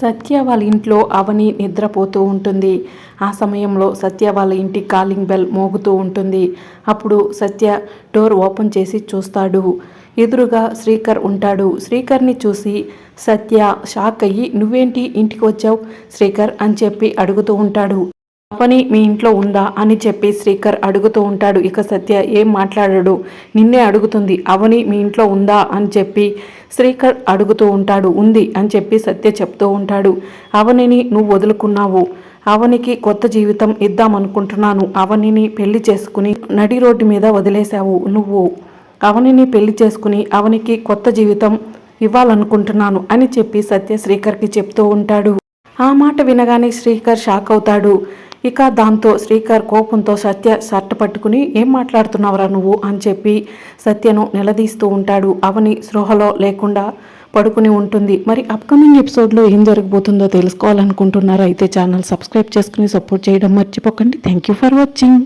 సత్య వాళ్ళ ఇంట్లో అవని నిద్రపోతూ ఉంటుంది. ఆ సమయంలో సత్య వాళ్ళ ఇంటి కాలింగ్ బెల్ మోగుతూ ఉంటుంది. అప్పుడు సత్య డోర్ ఓపెన్ చేసి చూస్తాడు. ఎదురుగా శ్రీకర్ ఉంటాడు. శ్రీకర్ని చూసి సత్య షాక్ అయ్యి నువ్వేంటి ఇంటికి వచ్చావు శ్రీకర్? అని చెప్పి అడుగుతూ ఉంటాడు. అవని మీ ఇంట్లో ఉందా అని చెప్పి శ్రీకర్ అడుగుతూ ఉంటాడు. ఇక సత్య ఏం మాట్లాడాడు? నిన్నే అడుగుతుంది. అవని మీ ఇంట్లో ఉందా అని చెప్పి శ్రీకర్ అడుగుతూ ఉంటాడు. ఉంది అని చెప్పి సత్య చెప్తూ ఉంటాడు. అవనిని నువ్వు వదులుకున్నావు. అవనికి కొత్త జీవితం ఇద్దామనుకుంటున్నాను అవనిని పెళ్ళి చేసుకుని నడి రోడ్డు మీద వదిలేశావు నువ్వు. అవనిని పెళ్ళి చేసుకుని అవనికి కొత్త జీవితం ఇవ్వాలనుకుంటున్నాను అని చెప్పి సత్య శ్రీకర్కి చెప్తూ ఉంటాడు. ఆ మాట వినగానే శ్రీకర్ షాక్ అవుతాడు. ఇక దాంతో శ్రీకర్ కోపంతో సత్య షర్ట్ పట్టుకుని ఏం మాట్లాడుతున్నావురా నువ్వు? అని చెప్పి సత్యను నిలదీస్తూ ఉంటాడు అవని స్పృహలో లేకుండా పడుకుని ఉంటుంది. మరి అప్కమింగ్ ఎపిసోడ్లో ఏం జరగబోతుందో తెలుసుకోవాలనుకుంటున్నారా? అయితే ఛానల్ సబ్స్క్రైబ్ చేసుకుని సపోర్ట్ చేయడం మర్చిపోకండి. Thank you for watching